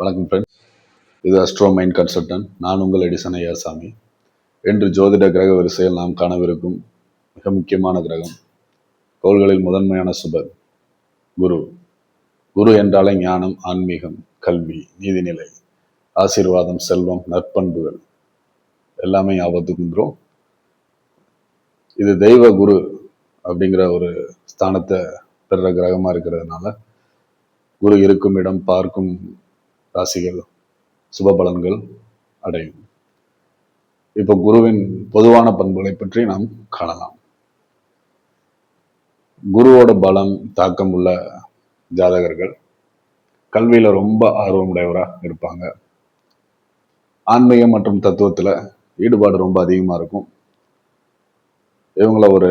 வணக்கம் ஃப்ரெண்ட்ஸ் இது astro mind consultant நான் உங்கள் எடிசன் ஐயாசாமி இன்று ஜோதிட கிரக வரிசையில் நாம் காணவிருக்கும் மிக முக்கியமான கிரகம் கோள்களில் முதன்மையான சுபர் குரு. குரு என்றாலே ஞானம் ஆன்மீகம் கல்வி நீதிநிலை ஆசீர்வாதம் செல்வம் நற்பண்புகள். எல்லாமே ஞாபகத்துக்கு வந்துடும் இது தெய்வ குரு அப்படிங்கிற ஒரு ஸ்தானத்தை பெற கிரகமாக இருக்கிறதுனால குரு இருக்கும் இடம் பார்க்கும் ராசிகள் சுப பலன்கள் அடையும். இப்போ குருவின் பொதுவான பண்புகளை பற்றி நாம் காணலாம். குருவோட பலம் தாக்கம் உள்ள ஜாதகர்கள் கல்வியில ரொம்ப ஆர்வமுடையவராக இருப்பாங்க. ஆன்மீகம் மற்றும் தத்துவத்துல ஈடுபாடு ரொம்ப அதிகமா இருக்கும். இவங்கள ஒரு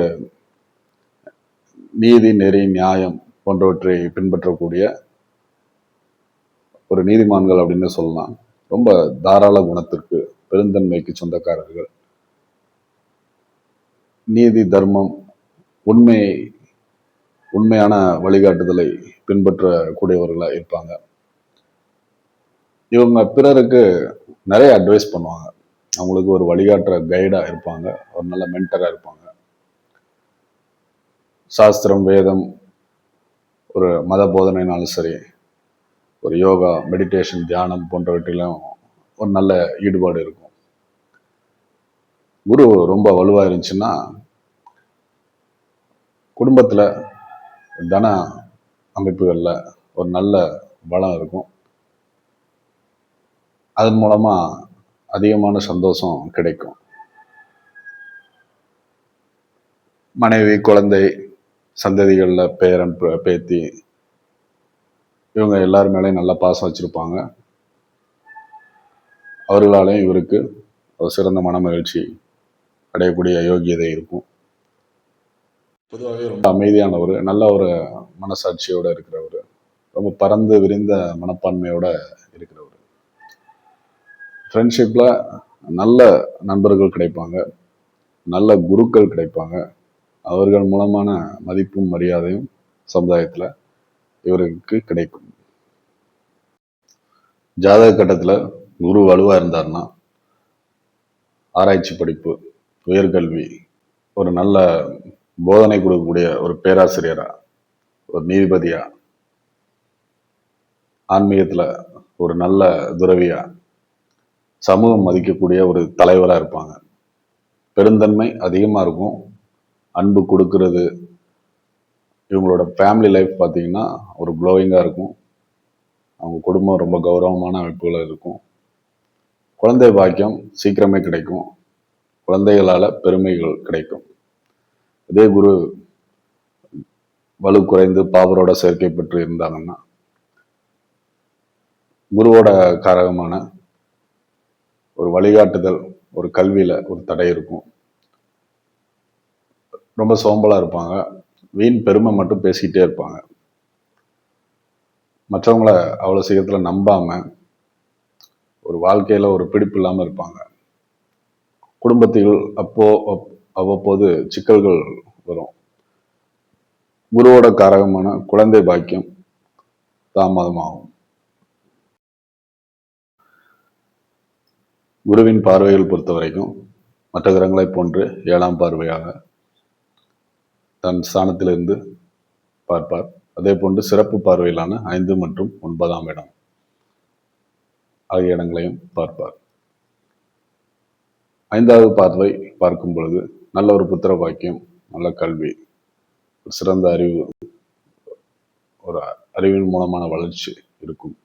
நீதி நெறி நியாயம் போன்றவற்றை பின்பற்றக்கூடிய ஒரு நீதிமான்கள் அப்படின்னு சொல்லலாம். ரொம்ப தாராள குணத்திற்கு பெருந்தன்மைக்கு சொந்தக்காரர்கள். நீதி தர்மம் உண்மை உண்மையான வழிகாட்டுதலை பின்பற்றக்கூடியவர்களாக இருப்பாங்க. இவங்க பிறருக்கு நிறைய அட்வைஸ் பண்ணுவாங்க. அவங்களுக்கு ஒரு வழிகாட்டுற கைடாக இருப்பாங்க. ஒரு நல்ல மென்டராக இருப்பாங்க. சாஸ்திரம் வேதம் ஒரு மத போதனைனாலும் சரி ஒரு யோகா மெடிடேஷன் தியானம் போன்றவற்றிலும் ஒரு நல்ல ஈடுபாடு இருக்கும். குரு ரொம்ப வலுவாக இருந்துச்சுன்னா குடும்பத்தில் தன அமைப்புகளில் ஒரு நல்ல பலம் இருக்கும். அதன் மூலமாக அதிகமான சந்தோஷம் கிடைக்கும். மனைவி குழந்தை சந்ததிகளில் பேரன் பேத்தி இவங்க எல்லார் மேலேயும் நல்ல பாசம் வச்சுருப்பாங்க. அவர்களாலேயும் இவருக்கு ஒரு சிறந்த மன மகிழ்ச்சி அடையக்கூடிய யோகியதை இருக்கும். பொதுவாகவே ரொம்ப அமைதியானவர் நல்ல ஒரு மனசாட்சியோடு இருக்கிறவர் ரொம்ப பறந்து விரிந்த மனப்பான்மையோட இருக்கிறவர். ஃப்ரெண்ட்ஷிப்பில் நல்ல நண்பர்கள் கிடைப்பாங்க நல்ல குருக்கள் கிடைப்பாங்க. அவர்கள் மூலமான மதிப்பும் மரியாதையும் சமுதாயத்தில் இவருக்கு கிடைக்கும். ஜாதக கட்டத்தில் குரு வலுவாக இருந்தாருன்னா ஆராய்ச்சி படிப்பு உயர்கல்வி ஒரு நல்ல போதனை கொடுக்கக்கூடிய ஒரு பேராசிரியரா ஒரு நீதிபதியா ஆன்மீகத்தில் ஒரு நல்ல துறவியா சமூகம் மதிக்கக்கூடிய ஒரு தலைவராக இருப்பாங்க. பெருந்தன்மை அதிகமாக இருக்கும். அன்பு கொடுக்கறது இவங்களோட ஃபேமிலி லைஃப் பார்த்தீங்கன்னா ஒரு க்ளோயிங்காக இருக்கும். அவங்க குடும்பம் ரொம்ப கௌரவமான அமைப்புகள் இருக்கும். குழந்தை பாக்கியம் சீக்கிரமே கிடைக்கும். குழந்தைகளால் பெருமைகள் கிடைக்கும். இதே குரு வலு குறைந்து பாபரோட சேர்க்கை பெற்று இருந்தாங்கன்னா குருவோட காரகமான ஒரு வழிகாட்டுதல் ஒரு கல்வியில் ஒரு தடை இருக்கும். ரொம்ப சோம்பலாக இருப்பாங்க. வீண் பெருமை மட்டும் பேசிக்கிட்டே இருப்பாங்க. மற்றவங்கள அவ்வளோ சீக்கிரத்தில் நம்பாம ஒரு வாழ்க்கையில ஒரு பிடிப்பு இல்லாமல் இருப்பாங்க. குடும்பத்தில் அப்போ அப்- அவ்வப்போது சிக்கல்கள் வரும். குருவோட காரகமான குழந்தை பாக்கியம் தாமதமாகும். குருவின் பார்வைகள் பொறுத்த வரைக்கும் மற்ற கிரகங்களைப் போன்று ஏழாம் பார்வையாக தன் ஸ்தானத்திலிருந்து பார்ப்பார். அதே போன்று சிறப்பு பார்வையிலான ஐந்து மற்றும் ஒன்பதாம் இடம் ஆகிய இடங்களையும் பார்ப்பார். ஐந்தாவது பார்வை பார்க்கும் பொழுது நல்ல ஒரு புத்திர பாக்கியம் நல்ல கல்வி சிறந்த அறிவு ஒரு அறிவின் மூலமான வளர்ச்சி இருக்கும்.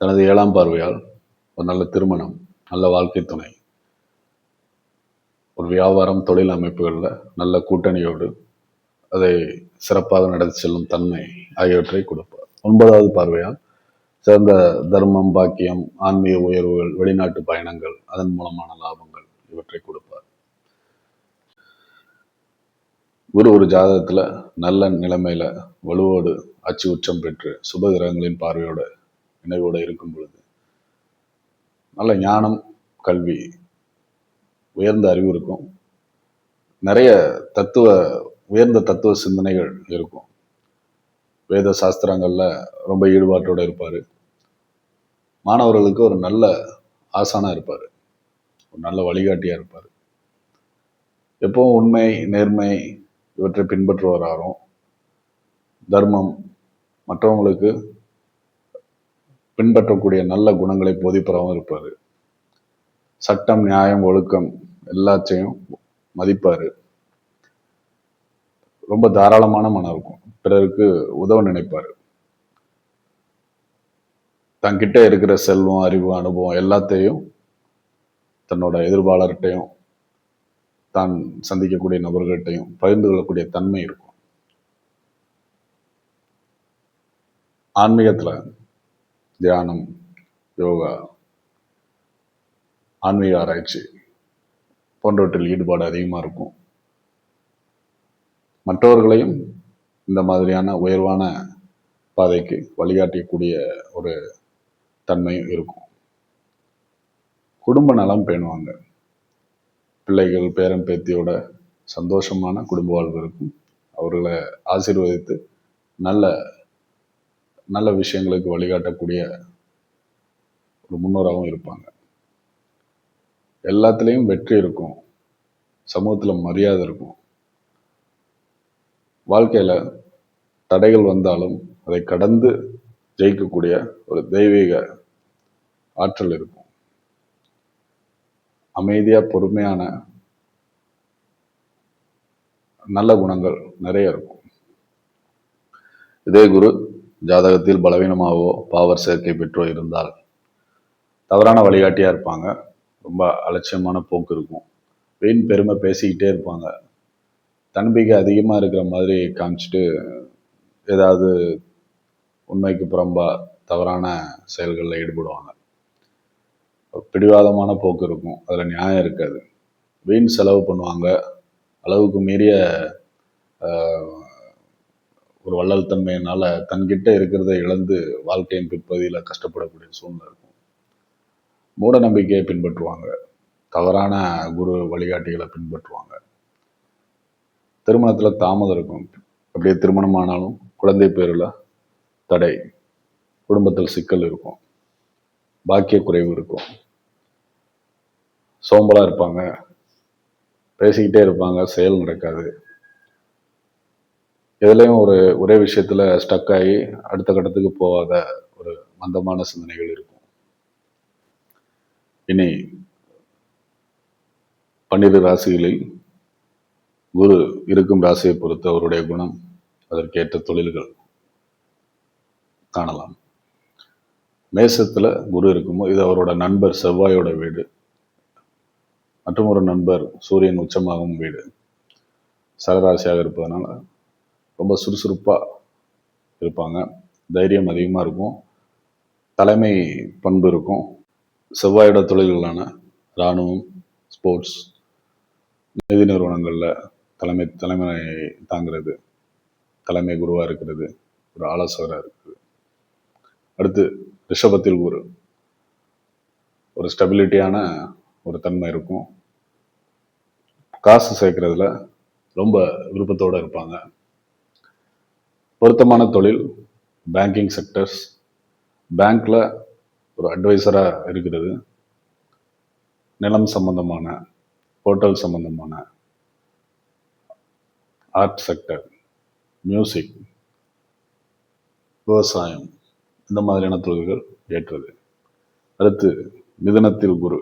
தனது ஏழாம் பார்வையால் ஒரு நல்ல திருமணம் நல்ல வாழ்க்கை துணை ஒரு வியாபாரம் தொழில் அமைப்புகளில் நல்ல கூட்டணியோடு அதை சிறப்பாக நடத்தி செல்லும் தன்மை ஆகியவற்றை கொடுப்பார். ஒன்பதாவது பார்வையால் சிறந்த தர்மம் பாக்கியம் ஆன்மீக உயர்வுகள் வெளிநாட்டு பயணங்கள் அதன் மூலமான லாபங்கள் இவற்றை கொடுப்பார். குரு ஒரு ஜாதகத்துல நல்ல நிலைமையில வலுவோடு அச்சு உச்சம் பெற்று சுப கிரகங்களின் பார்வையோட நினைவோட இருக்கும் பொழுது நல்ல ஞானம் கல்வி உயர்ந்த அறிவு இருக்கும். நிறைய தத்துவ உயர்ந்த தத்துவ சிந்தனைகள் இருக்கும். வேத சாஸ்திரங்களில் ரொம்ப ஈடுபாட்டோடு இருப்பார். மாணவர்களுக்கு ஒரு நல்ல ஆசானாக இருப்பார். ஒரு நல்ல வழிகாட்டியாக இருப்பார். எப்பவும் உண்மை நேர்மை இவற்றை பின்பற்றுவராகவும் தர்மம் மற்றவங்களுக்கு பின்பற்றக்கூடிய நல்ல குணங்களை போதிப்பவராகவும் இருப்பார். சட்டம் நியாயம் ஒழுக்கம் எல்லாத்தையும் மதிப்பார். ரொம்ப தாராளமான மனம் இருக்கும். பிறருக்கு உதவ நினைப்பார். தங்கிட்ட இருக்கிற செல்வம் அறிவு அனுபவம் எல்லாத்தையும் தன்னோட எதிர்பாளர்கிட்டையும் தான் சந்திக்கக்கூடிய நபர்கள்ட்டையும் பகிர்ந்து கொள்ளக்கூடிய தன்மை இருக்கும். ஆன்மீகத்தில் தியானம் யோகா ஆன்மீக ஆராய்ச்சி போன்றவற்றில் ஈடுபாடு அதிகமாக இருக்கும். மற்றவர்களையும் இந்த மாதிரியான உயர்வான பாதைக்கு வழிகாட்டக்கூடிய ஒரு தன்மையும் இருக்கும். குடும்ப நலம் பேணுவாங்க. பிள்ளைகள் பேரன் பேத்தியோட சந்தோஷமான குடும்ப வாழ்வு இருக்கும். அவர்களை ஆசீர்வதித்து நல்ல நல்ல விஷயங்களுக்கு வழிகாட்டக்கூடிய ஒரு முன்னோராகவும் இருப்பாங்க. எல்லாத்துலேயும் வெற்றி இருக்கும். சமூகத்தில் மரியாதை இருக்கும். வாழ்க்கையில் தடைகள் வந்தாலும் அதை கடந்து ஜெயிக்கக்கூடிய ஒரு தெய்வீக ஆற்றல் இருக்கும். அமைதியாக பொறுமையான நல்ல குணங்கள் நிறைய இருக்கும். இதே குரு ஜாதகத்தில் பலவீனமாகவோ பாவர் சேர்க்கை பெற்றோ இருந்தால் தவறான வழிகாட்டியாக இருப்பாங்க. ரொம்ப அலட்சியமான போக்கு இருக்கும். வீண் பெருமை பேசிக்கிட்டே இருப்பாங்க. தன்னம்பிக்கை அதிகமாக இருக்கிற மாதிரி காமிச்சிட்டு ஏதாவது உண்மைக்கு புறம்பா தவறான செயல்களில் ஈடுபடுவாங்க. பிடிவாதமான போக்கு இருக்கும். அதில் நியாயம் இருக்காது. வீண் செலவு பண்ணுவாங்க. அளவுக்கு மீறிய ஒரு வள்ளல் தன்மையினால் தன்கிட்ட இருக்கிறத இழந்து வாழ்க்கையின் பிற்பகுதியில் கஷ்டப்படக்கூடிய சூழ்நிலை இருக்கும். மூட நம்பிக்கையை பின்பற்றுவாங்க. தவறான குரு வழிகாட்டிகளை பின்பற்றுவாங்க. திருமணத்தில் தாமதம் இருக்கும். அப்படியே திருமணமானாலும் குழந்தை பேரில் தடை. குடும்பத்தில் சிக்கல் இருக்கும். பாக்கிய குறைவு இருக்கும். சோம்பலாக இருப்பாங்க. பேசிக்கிட்டே இருப்பாங்க. செயல் நடக்காது. எதுலேயும் ஒரு ஒரே விஷயத்தில் ஸ்டக் ஆகி அடுத்த கட்டத்துக்கு போகாத ஒரு மந்தமான சிந்தனைகள் இருக்கும். இனி பன்னிரு ராசிகளில் குரு இருக்கும் ராசியை பொறுத்து அவருடைய குணம் அதற்கேற்ற தொழில்கள் காணலாம். மேசத்தில் குரு இருக்குமோ இது அவரோட நண்பர் செவ்வாயோட வீடு மற்றும் ஒரு நண்பர் சூரியன் உச்சமாகும் வீடு. சகராசியாக இருப்பதனால ரொம்ப சுறுசுறுப்பாக இருப்பாங்க. தைரியம் அதிகமாக இருக்கும். தலைமை பண்பு இருக்கும். செவ்வாயோட தொழில்களான இராணுவம் ஸ்போர்ட்ஸ் நிதி நிறுவனங்களில் தலைமை தலைமை தாங்கிறது தலைமை குருவாக இருக்கிறது ஒரு ஆலோசகராக இருக்குது. அடுத்து ரிஷபத்தில் குரு. ஒரு ஸ்டெபிலிட்டியான ஒரு தன்மை இருக்கும். காசு சேர்க்கறதுல ரொம்ப விருப்பத்தோடு இருப்பாங்க. பொருத்தமான தொழில் பேங்கிங் செக்டர்ஸ் பேங்க்கில் ஒரு அட்வைசராக இருக்கிறது. நிலம் சம்பந்தமான ஹோட்டல் சம்பந்தமான ஆர்ட் செக்டர் மியூசிக் விவசாயம் இந்த மாதிரியான தொழில்கள் ஏற்றது. அடுத்து மிதனத்தில் குரு.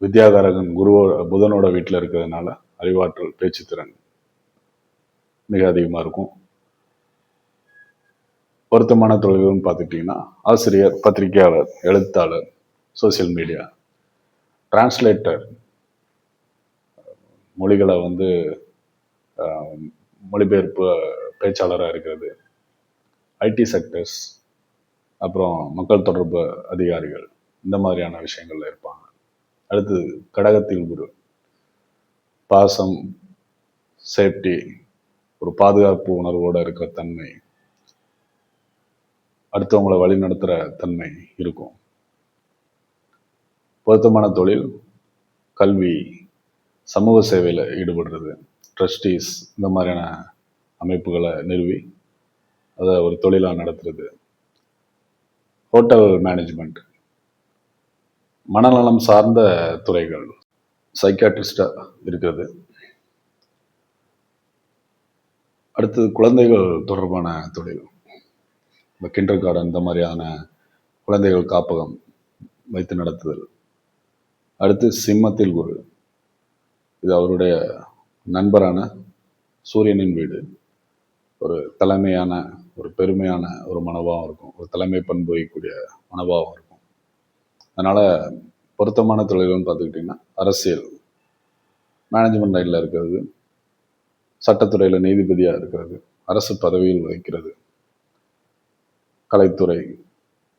வித்யாகாரகன் குருவோட புதனோட வீட்டில் இருக்கிறதுனால அறிவாற்றல் பேச்சுத்திறன் மிக அதிகமாக இருக்கும். பொருத்தமான தொழில்கள்னு பார்த்துக்கிட்டிங்கன்னா ஆசிரியர் பத்திரிகையாளர் எழுத்தாளர் சோசியல் மீடியா டிரான்ஸ்லேட்டர் மொழிகளை வந்து மொழிபெயர்ப்பு பேச்சாளராக இருக்கிறது. ஐடி செக்டர்ஸ் அப்புறம் மக்கள் தொடர்பு அதிகாரிகள் இந்த மாதிரியான விஷயங்கள்ல இருப்பாங்க. அடுத்து கடகத்தில் குரு. பாசம் சேஃப்டி ஒரு பாதுகாப்பு உணர்வோடு இருக்கிற தன்மை அடுத்தவங்களை வழி நடத்துகிற தன்மை இருக்கும். பொருத்தமான தொழில் கல்வி சமூக சேவையில் ஈடுபடுறது ட்ரஸ்டீஸ் இந்த மாதிரியான அமைப்புகளை நிறுவி அதை ஒரு தொழிலாக நடத்துறது. ஹோட்டல் மேனேஜ்மெண்ட் மனநலம் சார்ந்த துறைகள் சைக்காட்ரிஸ்டாக இருக்கிறது. அடுத்தது குழந்தைகள் தொடர்பான தொழில். இந்த கிண்டர் கார்டன் இந்த மாதிரியான குழந்தைகள் காப்பகம் வைத்து நடத்துதல். அடுத்து சிம்மத்தில் குரு. இது அவருடைய நண்பரான சூரியனின் வீடு. ஒரு தலைமையான ஒரு பெருமையான ஒரு மனோபாவம் இருக்கும். ஒரு தலைமை பண்பு வகிக்கக்கூடிய மனோபாவம் இருக்கும். அதனால் பொருத்தமான தொழில்கள்னு பார்த்துக்கிட்டிங்கன்னா அரசியல். மேனேஜ்மெண்ட் லைனில் இருக்கிறது. சட்டத்துறையில் நீதிபதியாக இருக்கிறது. அரசு பதவியில் வகிக்கிறது. கலைத்துறை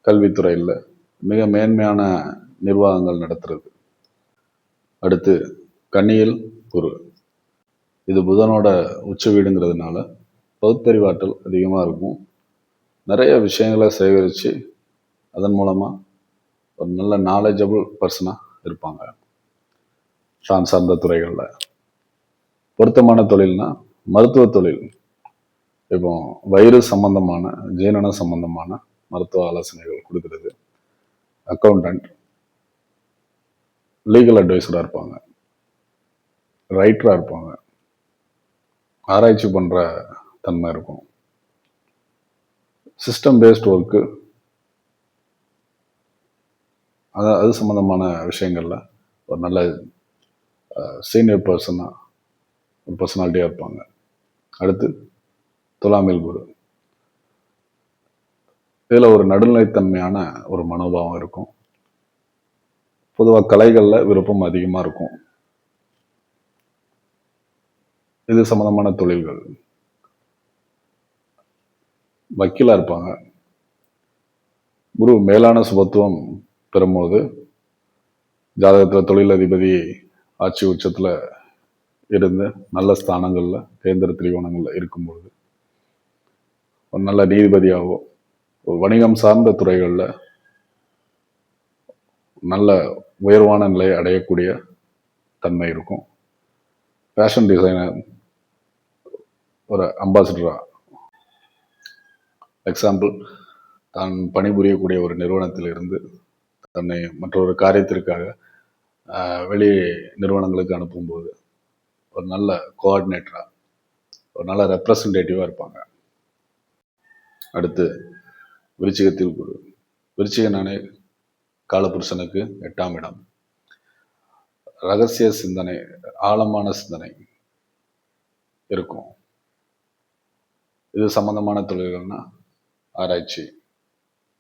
கல்வித்துறையில் மிக மேன்மையான நிர்வாகங்கள் நடத்துறது. அடுத்து கன்னியில் குரு. இது புதனோட உச்ச வீடுங்கிறதுனால பகுத்தறிவாற்றல் அதிகமாக இருக்கும். நிறைய விஷயங்களை சேகரித்து அதன் மூலமாக ஒரு நல்ல நாலேஜபிள் பர்சனாக இருப்பாங்க. தான் சார்ந்த துறைகளில். பொருத்தமான தொழில்னா மருத்துவ தொழில். இப்போ வயிறு சம்பந்தமான ஜீரண சம்பந்தமான மருத்துவ ஆலோசனைகள் கொடுக்கறது. அக்கௌண்டன்ட் லீகல் அட்வைசராக இருப்பாங்க. ரைட்டராக இருப்பாங்க. ஆராய்ச்சி பண்ணுற தன்மை இருக்கும். சிஸ்டம் பேஸ்ட் ஒர்க்கு அது அது சம்மந்தமான விஷயங்களில் ஒரு நல்ல சீனியர் பர்சனாக ஒரு பர்சனாலிட்டியாக இருப்பாங்க. அடுத்து துலாமில் குரு. இதில் ஒரு நடுநிலைத்தன்மையான ஒரு மனோபாவம் இருக்கும். பொதுவாக கலைகளில் விருப்பம் அதிகமாக இருக்கும். இது சம்மந்தமான தொழில்கள். வக்கீலாக இருப்பாங்க. குரு மேலான சுபத்துவம் பெறும்போது ஜாதகத்தில் தொழிலதிபதி ஆட்சி உச்சத்தில் இருந்து நல்ல ஸ்தானங்களில் கேந்திர திரிகோணங்களில் இருக்கும்பொழுது ஒரு நல்ல நீதிபதியாகவோ ஒரு வணிகம் சார்ந்த துறைகளில் நல்ல உயர்வான நிலையை அடையக்கூடிய தன்மை இருக்கும். ஃபேஷன் டிசைனர் ஒரு அம்பாசிடரா எக்ஸாம்பிள் தான் பணிபுரியக்கூடிய ஒரு நிறுவனத்தில் இருந்து தன்னை மற்றொரு காரியத்திற்காக வெளி நிறுவனங்களுக்கு அனுப்பும்போது ஒரு நல்ல கோஆர்டினேட்டராக ஒரு நல்ல ரெப்ரசன்டேட்டிவாக இருப்பாங்க. அடுத்து விருச்சிகத்தில் குரு. விருச்சிக நானே காலபுருஷனுக்கு எட்டாம் இடம். ரகசிய சிந்தனை ஆழமான சிந்தனை இருக்கும். இது சம்பந்தமான தொழில்கள்னா ஆராய்ச்சி.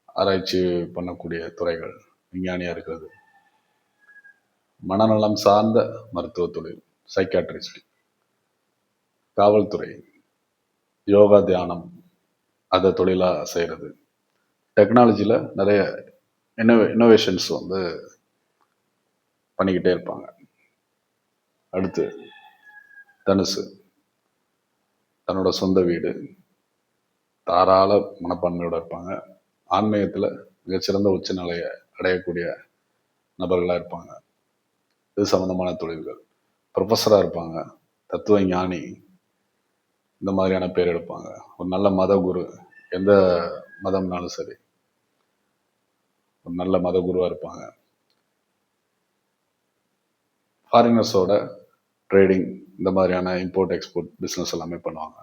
ஆராய்ச்சி பண்ணக்கூடிய துறைகள் விஞ்ஞானியாக இருக்கிறது. மனநலம் சார்ந்த மருத்துவ தொழில் சைக்காட்ரிஸ்ட் காவல்துறை யோகா தியானம் அதை தொழிலாக செய்கிறது டெக்னாலஜியில் நிறைய இன்னோவே இன்னோவேஷன்ஸ் வந்து பண்ணிக்கிட்டே இருப்பாங்க. அடுத்து தனுசு. தன்னோட சொந்த வீடு. தாராள மனப்பான்மையோட இருப்பாங்க. ஆன்மீகத்தில் மிகச்சிறந்த உச்ச நிலையை அடையக்கூடிய நபர்களாக இருப்பாங்க. இது சம்மந்தமான தொழில்கள். ப்ரொஃபஸராக இருப்பாங்க. தத்துவ ஞானி இந்த மாதிரியான பேர் எடுப்பாங்க. ஒரு நல்ல மத குரு எந்த மதம்னாலும் சரி. ஒரு நல்ல மத குருவாக இருப்பாங்க. ஃபாரினர்ஸோட ட்ரேடிங் இந்த மாதிரியான இம்போர்ட் எக்ஸ்போர்ட் பிஸ்னஸ் எல்லாமே பண்ணுவாங்க.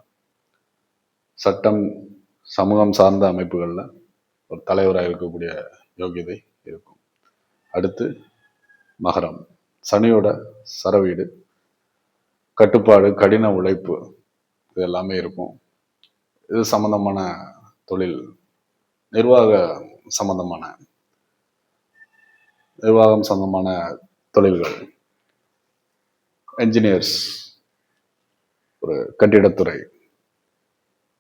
சட்டம் சமூகம் சார்ந்த அமைப்புகளில் ஒரு தலைவராக இருக்கக்கூடிய யோகியதை இருக்கும். அடுத்து மகரம். சனியோட சரவீடு கட்டுப்பாடு கடின உழைப்பு இது எல்லாமே இருக்கும். இது சம்மந்தமான தொழில் நிர்வாக சம்பந்தமான நிர்வாகம் சம்பந்தமான தொழில்கள். என்ஜினியர்ஸ் ஒரு கட்டிடத்துறை.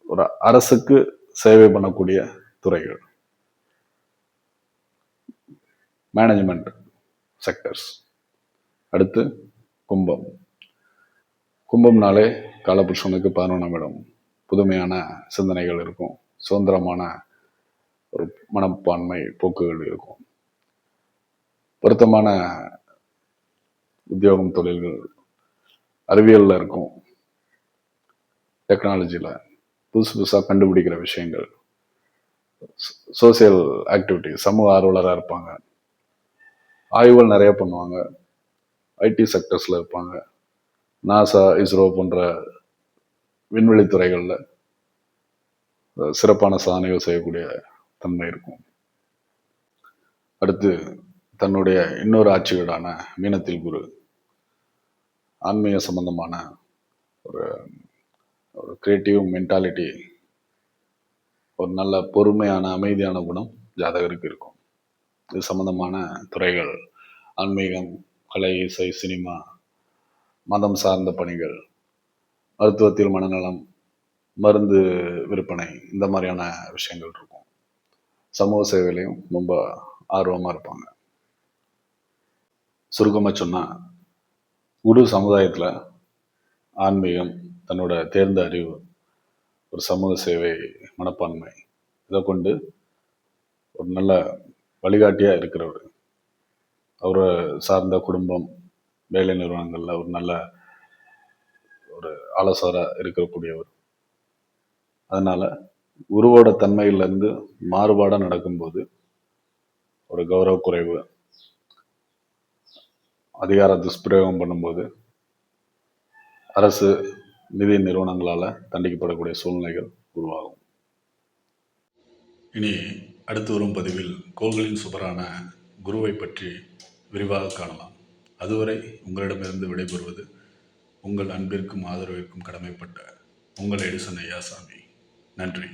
ஒரு அரசுக்கு சேவை பண்ணக்கூடிய துறைகள். மேனேஜ்மெண்ட் செக்டர்ஸ் அடுத்து கும்பம். கும்பம்னாலே காலபுருஷனுக்கு பதினொன்றாம் இடம். புதுமையான சிந்தனைகள் இருக்கும். சுதந்திரமான ஒரு மனப்பான்மை போக்குகள் இருக்கும். பொருத்தமான உத்தியோகம் தொழில்கள் அறிவியலில் இருக்கும். டெக்னாலஜியில் புதுசு புதுசாக கண்டுபிடிக்கிற விஷயங்கள். சோசியல் ஆக்டிவிட்டி சமூக ஆர்வலராக இருப்பாங்க. ஆய்வுகள் நிறைய பண்ணுவாங்க. ஐடி செக்டர்ஸில் இருப்பாங்க. நாசா இஸ்ரோ போன்ற விண்வெளி துறைகளில் சிறப்பான சாதனைகள் செய்யக்கூடிய தன்மை இருக்கும். அடுத்து தன்னுடைய இன்னொரு ஆட்சி வீடான மீனத்தில் குரு ஆன்மீக சம்பந்தமான ஒரு ஒரு கிரியேட்டிவ் மென்டாலிட்டி ஒரு நல்ல பொறுமையான அமைதியான குணம் ஜாதகருக்கு இருக்கும். இது சம்பந்தமான துறைகள் ஆன்மீகம் கலை இசை சினிமா மதம் சார்ந்த பணிகள் மருத்துவத்தில் மனநலம் மருந்து விற்பனை இந்த மாதிரியான விஷயங்கள் இருக்கும். சமூக சேவையிலையும் ரொம்ப ஆர்வமாக இருப்பாங்க. சுருக்கமாக சொன்னால் குரு சமுதாயத்தில் ஆன்மீகம் தன்னோட தேர்ந்த அறிவு ஒரு சமூக சேவை மனப்பான்மை இதை கொண்டு ஒரு நல்ல வழிகாட்டியாக இருக்கிறவர். அவரை சார்ந்த குடும்பம் வேலை நிறுவனங்களில் ஒரு நல்ல ஒரு ஆலோசகராக இருக்கக்கூடியவர். அதனால் உருவோட தன்மையிலேருந்து மாறுபாடாக நடக்கும்போது ஒரு கௌரவ குறைவு அதிகார துஷ்பிரயோகம் பண்ணும்போது அரசு நிதி நிறுவனங்களால் தண்டிக்கப்படக்கூடிய சூழ்நிலைகள் உருவாகும். இனி அடுத்து வரும் பதிவில் கோள்களின் சுபரான குருவை பற்றி விரிவாக காணலாம். அதுவரை உங்களிடமிருந்து விடைபெறுவது உங்கள் அன்பிற்கும் ஆதரவிற்கும் கடமைப்பட்ட உங்கள் எடிசன் ஐயாசாமி. நன்றி